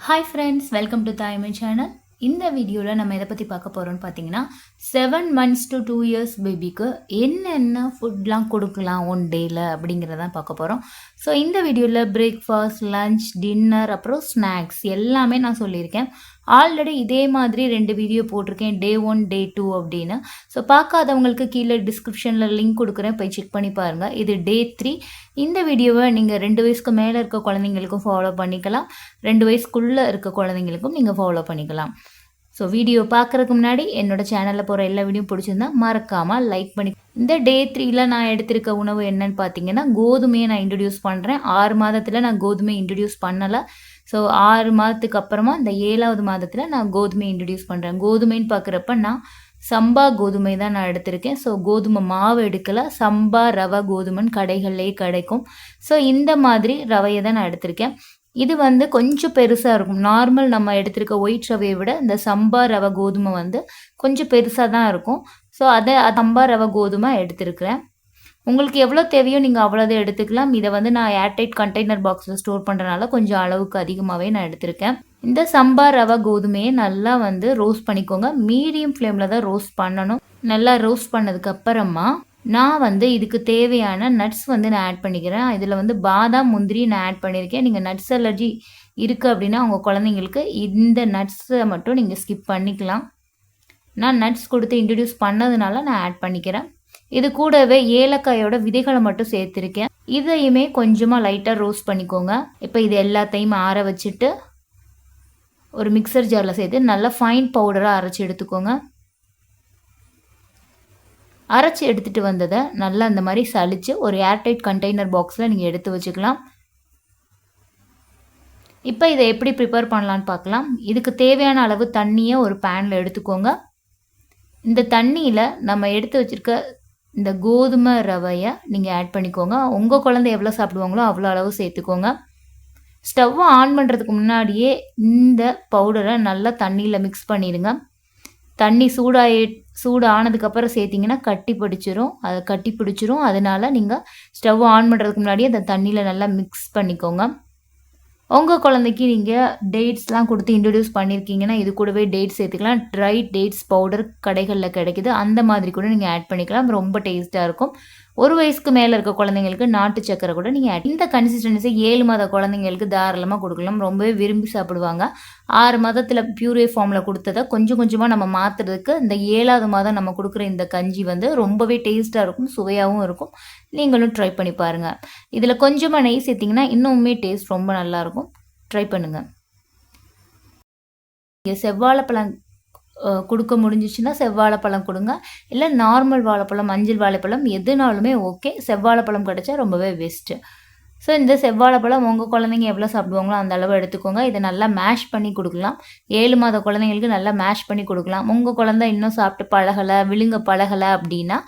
Hi friends welcome to Thaimai channel இந்த வீடியோவில் நம்ம எதை பற்றி பார்க்க போகிறோம்னு பார்த்தீங்கன்னா seven months to two years பேபிக்கு என்னென்ன ஃபுட்லாம் கொடுக்கலாம் ஒன் டேயில் அப்படிங்கிறதான் பார்க்க போகிறோம் ஸோ இந்த வீடியோவில் பிரேக்ஃபாஸ்ட் லஞ்ச் டின்னர் அப்புறம் ஸ்நாக்ஸ் எல்லாமே நான் சொல்லியிருக்கேன். ஆல்ரெடி இதே மாதிரி ரெண்டு வீடியோ போட்டிருக்கேன். டே ஒன் டே டூ அப்படின்னு. ஸோ பார்க்காதவங்களுக்கு கீழே டிஸ்கிரிப்ஷனில் லிங்க் கொடுக்குறேன். போய் செக் பண்ணி பாருங்கள் இது டே த்ரீ இந்த வீடியோவை நீங்கள் ரெண்டு வயசுக்கு மேலே இருக்க குழந்தைங்களுக்கும் ஃபாலோ பண்ணிக்கலாம். ரெண்டு வயசுக்குள்ளே இருக்க குழந்தைங்களுக்கும் நீங்கள் ஃபாலோ பண்ணிக்கலாம். ஸோ வீடியோ பார்க்குறதுக்கு முன்னாடி என்னோட சேனலில் போகிற எல்லா வீடியோ பிடிச்சிருந்தா மறக்காமல் லைக் பண்ணி இந்த டே த்ரீல நான் எடுத்திருக்க உணவு என்னன்னு பார்த்தீங்கன்னா கோதுமையை நான் இன்ட்ரடியூஸ் பண்ணுறேன் ஆறு மாதத்தில் நான் கோதுமை இன்ட்ரடியூஸ் பண்ணலை. ஸோ ஆறு மாதத்துக்கு அப்புறமா இந்த ஏழாவது மாதத்தில் நான் கோதுமை இன்ட்ரடியூஸ் பண்ணுறேன் கோதுமைன்னு பார்க்குறப்ப நான் சம்பா கோதுமை தான் நான் எடுத்திருக்கேன். ஸோ கோதுமை மாவு எடுக்கல. சம்பா ரவை கோதுமைன்னு கடைகள்லேயே கிடைக்கும். ஸோ இந்த மாதிரி ரவையை தான் நான் எடுத்திருக்கேன். இது வந்து கொஞ்சம் பெருசாக இருக்கும். நார்மல் நம்ம எடுத்திருக்க ஒயிட் ரவையை விட இந்த சம்பா ரவை கோதுமை வந்து கொஞ்சம் பெருசாக தான் இருக்கும். ஸோ அதை சம்பா ரவை கோதுமை எடுத்திருக்கிறேன். உங்களுக்கு எவ்வளோ தேவையோ நீங்கள் அவ்வளோதை எடுத்துக்கலாம். இதை வந்து நான் ஏர்டைட் கண்டெய்னர் பாக்ஸில் ஸ்டோர் பண்ணுறனால கொஞ்சம் அளவுக்கு அதிகமாகவே நான் எடுத்திருக்கேன். இந்த சம்பா ரவை கோதுமையை நல்லா வந்து ரோஸ்ட் பண்ணிக்கோங்க. மீடியம் ஃப்ளேமில் தான் ரோஸ்ட் பண்ணணும். நல்லா ரோஸ்ட் பண்ணதுக்கு அப்புறமா நான் வந்து இதுக்கு தேவையான நட்ஸ் வந்து நான் ஆட் பண்ணிக்கிறேன். இதில் வந்து பாதாம் முந்திரி நான் ஆட் பண்ணியிருக்கேன். நீங்கள் நட்ஸ் அலர்ஜி இருக்குது அப்படின்னா உங்கள் குழந்தைங்களுக்கு இந்த நட்ஸை மட்டும் நீங்கள் ஸ்கிப் பண்ணிக்கலாம். நான் நட்ஸ் கொடுத்து இன்ட்ரடியூஸ் பண்ணதுனால நான் ஆட் பண்ணிக்கிறேன். இது கூடவே ஏலக்காயோட விதைகளை மட்டும் சேர்த்துருக்கேன். இதையுமே கொஞ்சமாக லைட்டாக ரோஸ்ட் பண்ணிக்கோங்க. இப்போ இது எல்லாத்தையும் ஆற வச்சுட்டு ஒரு மிக்சர் ஜாரில் சேர்த்து நல்லா ஃபைன் பவுடராக அரைச்சி எடுத்துக்கோங்க. அரைச்சி எடுத்துகிட்டு வந்ததை நல்லா அந்த மாதிரி சளிச்சு ஒரு ஏர்டைட் கண்டெய்னர் பாக்ஸில் நீங்கள் எடுத்து வச்சுக்கலாம். இப்போ இதை எப்படி ப்ரிப்பேர் பண்ணலான்னு பார்க்கலாம். இதுக்கு தேவையான அளவு தண்ணியை ஒரு பேனில் எடுத்துக்கோங்க. இந்த தண்ணியில் நம்ம எடுத்து வச்சுருக்க இந்த கோதுமை ரவையை நீங்கள் ஆட் பண்ணிக்கோங்க. உங்கள் குழந்தை எவ்வளோ சாப்பிடுவாங்களோ அவ்வளோ அளவு சேர்த்துக்கோங்க. ஸ்டவ்வை ஆன் பண்ணுறதுக்கு முன்னாடியே இந்த பவுடரை நல்லா தண்ணியில் மிக்ஸ் பண்ணிடுங்க. தண்ணி சூடாகி சூடு ஆனதுக்கப்புறம் சேர்த்திங்கன்னா கட்டி பிடிச்சிரும். அதை கட்டி பிடிச்சிரும். அதனால் நீங்கள் ஸ்டவ் ஆன் பண்ணுறதுக்கு முன்னாடியே அந்த தண்ணியில் நல்லா மிக்ஸ் பண்ணிக்கோங்க. உங்கள் குழந்தைக்கு நீங்கள் டேட்ஸ்லாம் கொடுத்து இன்ட்ரடியூஸ் பண்ணியிருக்கீங்கன்னா இது கூடவே டேட்ஸ் சேர்த்துக்கலாம். ட்ரை டேட்ஸ் பவுடர் கடைகளில் கிடைக்குது. அந்த மாதிரி கூட நீங்கள் ஆட் பண்ணிக்கலாம். ரொம்ப டேஸ்ட்டாக இருக்கும். ஒரு வயசுக்கு மேலே இருக்க குழந்தைங்களுக்கு நாட்டு சக்கரை கூட நீங்கள் இந்த கன்சிஸ்டன்சி ஏழு மாத குழந்தைங்களுக்கு தாராளமாக கொடுக்கலாம். ரொம்பவே விரும்பி சாப்பிடுவாங்க. ஆறு மாதத்தில் பியூரே ஃபார்மில் கொடுத்ததை கொஞ்சம் கொஞ்சமாக நம்ம மாற்றுறதுக்கு இந்த ஏழாவது மாதம் நம்ம கொடுக்குற இந்த கஞ்சி வந்து ரொம்பவே டேஸ்ட்டாக இருக்கும் சுவையாகவும் இருக்கும். நீங்களும் ட்ரை பண்ணி பாருங்கள் இதில் கொஞ்சமாக நெய் சேர்த்திங்கன்னா இன்னுமே டேஸ்ட் ரொம்ப நல்லாயிருக்கும் ட்ரை பண்ணுங்கள் செவ்வாழைப்பழம் கொடுக்க முடிஞ்சிச்சுன்னா செவ்வாழைப்பழம் கொடுங்க. இல்லை நார்மல் வாழைப்பழம் மஞ்சள் வாழைப்பழம் எதுனாலுமே ஓகே செவ்வாழைப்பழம் கிடச்சா ரொம்பவே பெஸ்ட்டு ஸோ இந்த செவ்வாழைப்பழம் உங்கள் குழந்தைங்க எவ்வளோ சாப்பிடுவாங்களோ அந்த அளவு எடுத்துக்கோங்க. இதை நல்லா மேஷ் பண்ணி கொடுக்கலாம். ஏழு மாத குழந்தைங்களுக்கு நல்லா மேஷ் பண்ணி கொடுக்கலாம். உங்கள் குழந்தை இன்னும் சாப்பிட்டு பழகலை விழுங்க பழகலை அப்படின்னா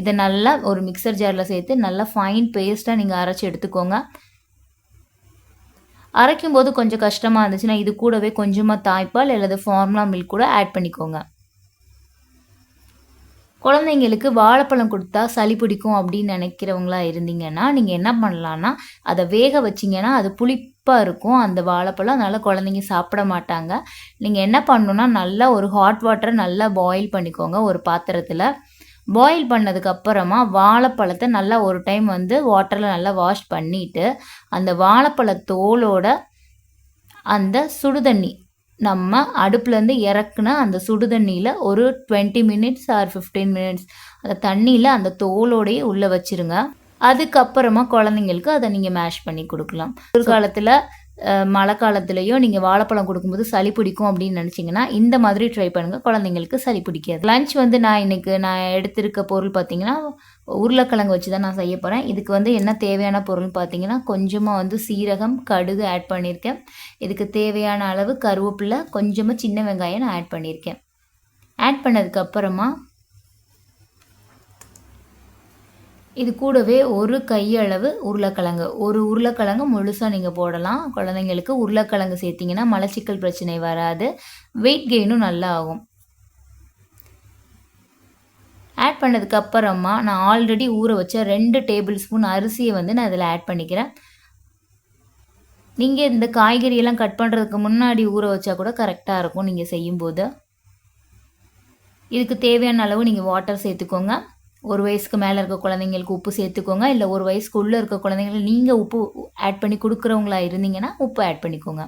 இதை நல்லா ஒரு மிக்சர் ஜாரில் சேர்த்து நல்லா ஃபைன் பேஸ்ட்டாக நீங்கள் அரைச்சி எடுத்துக்கோங்க. அரைக்கும் போது கொஞ்சம் கஷ்டமாக இருந்துச்சுன்னா இது கூடவே கொஞ்சமாக தாய்ப்பால் அல்லது ஃபார்முலா மில்க் கூட ஆட் பண்ணிக்கோங்க. குழந்தைங்களுக்கு வாழைப்பழம் கொடுத்தா சளி பிடிக்கும் அப்படின்னு நினைக்கிறவங்களா இருந்தீங்கன்னா நீங்கள் என்ன பண்ணலான்னா அதை வேக வச்சிங்கன்னா அது புளிப்பாக இருக்கும். அந்த வாழைப்பழம் அதனால் குழந்தைங்க சாப்பிட மாட்டாங்க. நீங்கள் என்ன பண்ணணுன்னா நல்லா ஒரு ஹாட் வாட்டரை நல்லா பாயில் பண்ணிக்கோங்க ஒரு பாத்திரத்தில். பாயில் பண்ணதுக்கப்புறமா வாழைப்பழத்தை நல்லா ஒரு டைம் வந்து வாட்டரில் நல்லா வாஷ் பண்ணிவிட்டு அந்த வாழைப்பழ தோலோட அந்த சுடுதண்ணி நம்ம அடுப்புலேருந்து இறக்குன அந்த சுடுதண்ணியில் ஒரு twenty minutes or fifteen minutes அந்த தண்ணியில் அந்த தோலோடையே உள்ளே வச்சுருங்க. அதுக்கப்புறமா குழந்தைங்களுக்கு அதை நீங்கள் மேஷ் பண்ணி கொடுக்கலாம். ஒரு காலத்தில் மழை காலத்துலேயோ நீங்கள் வாழைப்பழம் கொடுக்கும்போது சளி பிடிக்கும் அப்படின்னு நினச்சிங்கன்னா இந்த மாதிரி ட்ரை பண்ணுங்கள் குழந்தைங்களுக்கு சளி பிடிக்காது. லஞ்ச் வந்து நான் இன்றைக்கி நான் எடுத்திருக்க பொருள் பார்த்திங்கன்னா உருளைக்கிழங்கு வச்சு தான் நான் செய்ய போகிறேன் இதுக்கு வந்து என்ன தேவையான பொருள் பார்த்திங்கன்னா கொஞ்சமாக வந்து சீரகம் கடுகு ஆட் பண்ணியிருக்கேன். இதுக்கு தேவையான அளவு கருவேப்பிலை கொஞ்சமாக சின்ன வெங்காயம் நான் ஆட் பண்ணியிருக்கேன். ஆட் பண்ணதுக்கப்புறமா இது கூடவே ஒரு கையளவு உருளைக்கிழங்கு. ஒரு உருளைக்கிழங்கு முழுசாக நீங்கள் போடலாம். குழந்தைங்களுக்கு உருளைக்கிழங்கு சேர்த்திங்கன்னா மலச்சிக்கல் பிரச்சனை வராது. வெயிட் கெயினும் நல்லா ஆகும். ஆட் பண்ணதுக்கு அப்புறமா நான் ஆல்ரெடி ஊற வச்ச ரெண்டு டேபிள் ஸ்பூன் அரிசியை வந்து நான் இதில் ஆட் பண்ணிக்கிறேன். நீங்கள் இந்த காய்கறியெல்லாம் கட் பண்ணுறதுக்கு முன்னாடி ஊற வச்சா கூட கரெக்டாக இருக்கும் நீங்கள் செய்யும்போது. இதுக்கு தேவையான அளவு நீங்கள் வாட்டர் சேர்த்துக்கோங்க. ஒரு வயசுக்கு மேலே இருக்க குழந்தைங்களுக்கு உப்பு சேர்த்துக்கோங்க. இல்லை ஒரு வயசுக்கு உள்ளே இருக்க குழந்தைங்களுக்கு நீங்கள் உப்பு ஆட் பண்ணி கொடுக்குறவங்களா இருந்தீங்கன்னா உப்பு ஆட் பண்ணிக்கோங்க.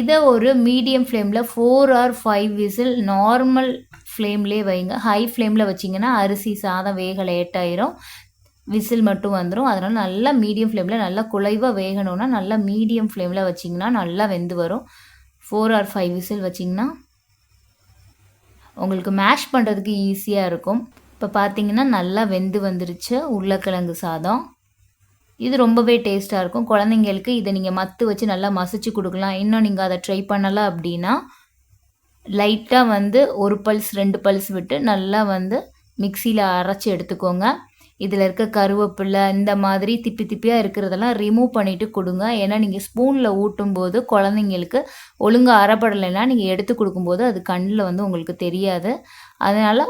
இதை ஒரு மீடியம் ஃப்ளேமில் four or five whistle normal ஃப்ளேம்லேயே வைங்க. ஹை ஃப்ளேமில் வச்சிங்கன்னா அரிசி சாதம் வேக லேட் ஆயிரும். விசில் மட்டும் வந்துடும் அதனால் நல்லா மீடியம் ஃப்ளேமில் நல்லா குலைவாக வேகணும்னா நல்லா மீடியம் ஃப்ளேமில் வச்சிங்கன்னா நல்லா வெந்து வரும். ஃபோர் ஆர் ஃபைவ் விசில் வச்சிங்கன்னா உங்களுக்கு மேஷ் பண்ணுறதுக்கு ஈஸியாக இருக்கும். இப்போ பார்த்தீங்கன்னா நல்லா வெந்து வந்துருச்சு உருளைக்கிழங்கு சாதம். இது ரொம்பவே டேஸ்ட்டாக இருக்கும். குழந்தைங்களுக்கு இதை நீங்கள் மத்து வச்சு நல்லா மசிச்சு கொடுக்கலாம். இன்னும் நீங்கள் அதை ட்ரை பண்ணலை அப்படின்னா லைட்டாக வந்து ஒரு பல்ஸ் ரெண்டு பல்ஸ் விட்டு நல்லா வந்து மிக்சியில் அரைச்சி எடுத்துக்கோங்க. இதில் இருக்க கருவேப்பிலை இந்த மாதிரி திப்பி திப்பியாக இருக்கிறதெல்லாம் ரிமூவ் பண்ணிவிட்டு கொடுங்க. ஏன்னா நீங்கள் ஸ்பூனில் ஊட்டும் போது குழந்தைங்களுக்கு ஒழுங்காக அறப்படலைன்னா நீங்கள் எடுத்து கொடுக்கும்போது அது கண்ணில் வந்து உங்களுக்கு தெரியாது. அதனால்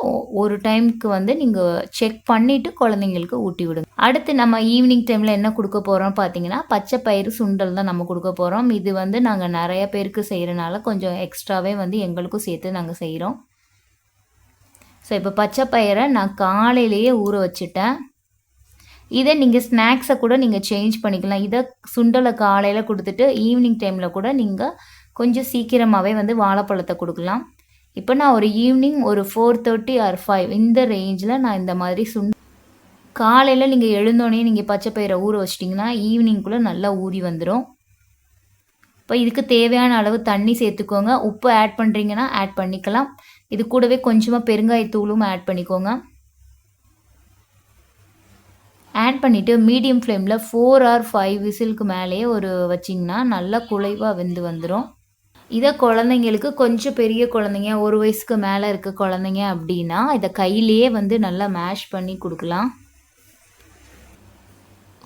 ஒரு டைமுக்கு வந்து நீங்கள் செக் பண்ணிவிட்டு குழந்தைங்களுக்கு ஊட்டி விடுங்க. அடுத்து நம்ம ஈவினிங் டைமில் என்ன கொடுக்க போகிறோம் பார்த்தீங்கன்னா பச்சை பயிறு சுண்டல் தான் நம்ம கொடுக்க போகிறோம் இது வந்து நாங்கள் நிறைய பேருக்கு செய்கிறனால கொஞ்சம் எக்ஸ்ட்ராவே வந்து எங்களுக்கும் சேர்த்து நாங்கள் செய்கிறோம் ஸோ இப்போ பச்சை பயிரை நான் காலையிலேயே ஊற வச்சுட்டேன். இதை நீங்கள் ஸ்நாக்ஸை கூட நீங்கள் சேஞ்ச் பண்ணிக்கலாம். இதை சுண்டலை காலையில் கொடுத்துட்டு ஈவினிங் டைமில் கூட நீங்கள் கொஞ்சம் சீக்கிரமாகவே வந்து வாழைப்பழத்தை கொடுக்கலாம். இப்போ நான் ஒரு ஈவினிங் ஒரு ஃபோர் தேர்ட்டி ஆர் ஃபைவ் இந்த ரேஞ்சில் நான் இந்த மாதிரி சுண் காலையில் நீங்கள் எழுந்தோடனே நீங்கள் பச்சை பயிரை ஊற வச்சிட்டிங்கன்னா ஈவினிங்குள்ளே நல்லா ஊறி வந்துடும் இப்போ இதுக்கு தேவையான அளவு தண்ணி சேர்த்துக்கோங்க. உப்பு ஆட் பண்ணுறீங்கன்னா ஆட் பண்ணிக்கலாம். இது கூடவே கொஞ்சமாக பெருங்காயத்தூளும் ஆட் பண்ணிக்கோங்க. ஆட் பண்ணிவிட்டு மீடியம் ஃப்ளேமில் ஃபோர் ஆர் ஃபைவ் விசிலுக்கு மேலேயே ஒரு வச்சிங்கன்னா நல்லா குலைவாக வெந்து வந்துடும் இதை குழந்தைங்களுக்கு கொஞ்சம் பெரிய குழந்தைங்க ஒரு வயசுக்கு மேலே இருக்க குழந்தைங்க அப்படின்னா இதை கையிலேயே வந்து நல்லா மேஷ் பண்ணி கொடுக்கலாம்.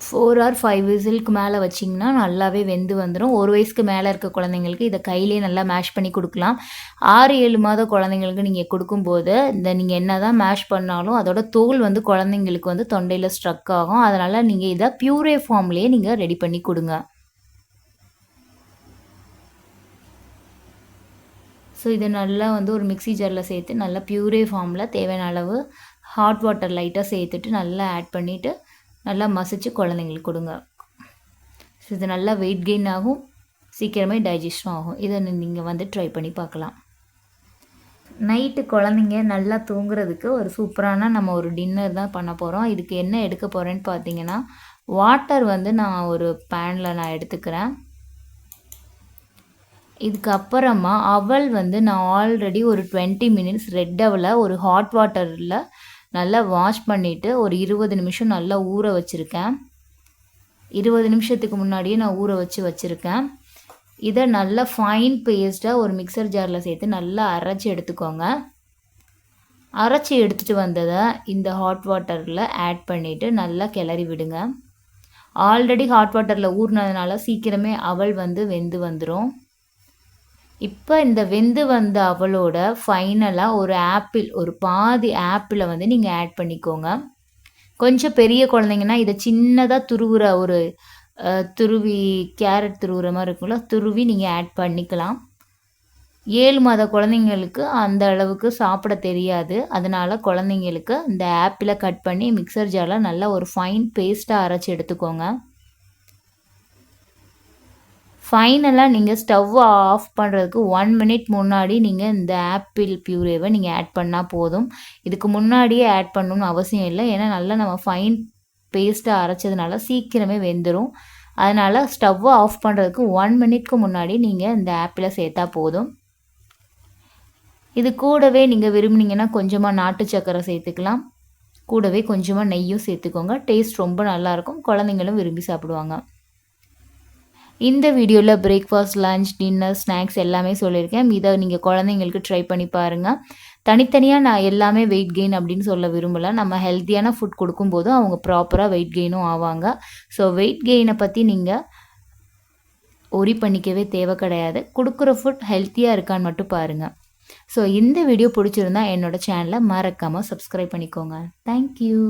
ஃபோர் ஆர் ஃபைவ் விசிலுக்கு மேலே வச்சிங்கன்னா நல்லாவே வெந்து வந்துடும் ஒரு வயசுக்கு மேலே இருக்க குழந்தைங்களுக்கு இதை கையிலே நல்லா மேஷ் பண்ணி கொடுக்கலாம். ஆறு ஏழு மாத குழந்தைங்களுக்கு நீங்கள் கொடுக்கும்போது இந்த நீங்கள் என்ன தான் மேஷ் பண்ணாலும் அதோட தோல் வந்து குழந்தைங்களுக்கு வந்து தொண்டையில் ஸ்ட்ரக் ஆகும். அதனால் நீங்கள் இதை பியூரே ஃபார்ம்லேயே நீங்கள் ரெடி பண்ணி கொடுங்க. ஸோ இதை நல்லா வந்து ஒரு மிக்சி ஜாரில் சேர்த்து நல்லா பியூரே ஃபார்மில் தேவையான அளவு ஹாட் வாட்டர் லைட்டாக சேர்த்துட்டு நல்லா ஆட் பண்ணிவிட்டு நல்லா மசிச்சு குழந்தைங்களுக்கு கொடுங்க. ஸோ இது நல்லா வெயிட் கெயின் ஆகும். சீக்கிரமே டைஜஷனும் ஆகும். இதை நீங்கள் வந்து ட்ரை பண்ணி பார்க்கலாம். நைட்டு குழந்தைங்க நல்லா தூங்குறதுக்கு ஒரு சூப்பரான நம்ம ஒரு டின்னர் தான் பண்ண போகிறோம் இதுக்கு என்ன எடுக்க போகிறேன்னு பார்த்தீங்கன்னா வாட்டர் வந்து நான் ஒரு பேனில் நான் எடுத்துக்கிறேன். இதுக்கப்புறமா அவள் வந்து நான் ஆல்ரெடி ஒரு டுவெண்ட்டி மினிட்ஸ் ரெட் அவளை ஒரு ஹாட் வாட்டரில் நல்லா வாஷ் பண்ணிவிட்டு ஒரு இருபது நிமிஷம் நல்லா ஊற வச்சுருக்கேன். இருபது நிமிஷத்துக்கு முன்னாடியே நான் ஊற வச்சு வச்சுருக்கேன். இதை நல்லா ஃபைன் பேஸ்ட்டாக ஒரு மிக்சர் ஜாரில் சேர்த்து நல்லா அரைச்சி எடுத்துக்கோங்க. அரைச்சி எடுத்துகிட்டு வந்ததை இந்த ஹாட் வாட்டரில் ஆட் பண்ணிவிட்டு நல்லா கிளறி விடுங்க. ஆல்ரெடி ஹாட் வாட்டரில் ஊறினதுனால சீக்கிரமே அவள் வந்து வெந்து வந்துடும் இப்போ இந்த வெந்து வந்த அவளோட ஃபைனலாக ஒரு ஆப்பிள் ஒரு பாதி ஆப்பிளை வந்து நீங்கள் ஆட் பண்ணிக்கோங்க. கொஞ்சம் பெரிய குழந்தைங்கன்னா இதை சின்னதாக துருவுற ஒரு துருவி கேரட் துருவுற மாதிரி இருக்கும்ல துருவி நீங்கள் ஆட் பண்ணிக்கலாம். ஏழு மாத குழந்தைங்களுக்கு அந்த அளவுக்கு சாப்பிட தெரியாது. அதனால் குழந்தைங்களுக்கு இந்த ஆப்பிளை கட் பண்ணி மிக்சர் ஜாரில் நல்லா ஒரு ஃபைன் பேஸ்ட்டாக அரைச்சி எடுத்துக்கோங்க. ஃபைனலாக நீங்கள் ஸ்டவ்வை ஆஃப் பண்ணுறதுக்கு ஒன் மினிட் முன்னாடி நீங்கள் இந்த ஆப்பிள் பியூரேவை நீங்கள் ஆட் பண்ணால் போதும். இதுக்கு முன்னாடியே ஆட் பண்ணணும்னு அவசியம் இல்லை. ஏன்னா நல்லா நம்ம ஃபைன் பேஸ்ட்டாக அரைச்சதுனால சீக்கிரமே வெந்துடும் அதனால் ஸ்டவ்வை ஆஃப் பண்ணுறதுக்கு ஒன் மினிட்க்கு முன்னாடி நீங்கள் இந்த ஆப்பிளை சேர்த்தா போதும். இது கூடவே நீங்கள் விரும்புனீங்கன்னா கொஞ்சமாக நாட்டு சக்கரை சேர்த்துக்கலாம். கூடவே கொஞ்சமாக நெய்யும் சேர்த்துக்கோங்க. டேஸ்ட் ரொம்ப நல்லாயிருக்கும் குழந்தைங்களும் விரும்பி சாப்பிடுவாங்க. இந்த வீடியோவில் பிரேக்ஃபாஸ்ட் லஞ்ச் டின்னர் ஸ்நாக்ஸ் எல்லாமே சொல்லியிருக்கேன். இதை நீங்கள் குழந்தைங்களுக்கு ட்ரை பண்ணி பாருங்கள் தனித்தனியாக நான் எல்லாமே வெயிட் கெயின் அப்படின்னு சொல்ல விரும்பலை. நம்ம ஹெல்த்தியான ஃபுட் கொடுக்கும்போதும் அவங்க ப்ராப்பராக வெயிட் கெயினும் ஆவாங்க. ஸோ வெயிட் கெயினை பற்றி நீங்கள் ஒரி பண்ணிக்கவே தேவை கிடையாது. கொடுக்குற ஃபுட் ஹெல்த்தியாக இருக்கான்னு மட்டும் பாருங்கள் ஸோ இந்த வீடியோ பிடிச்சிருந்தா என்னோடய சேனலை மறக்காமல் சப்ஸ்கிரைப் பண்ணிக்கோங்க. தேங்க்யூ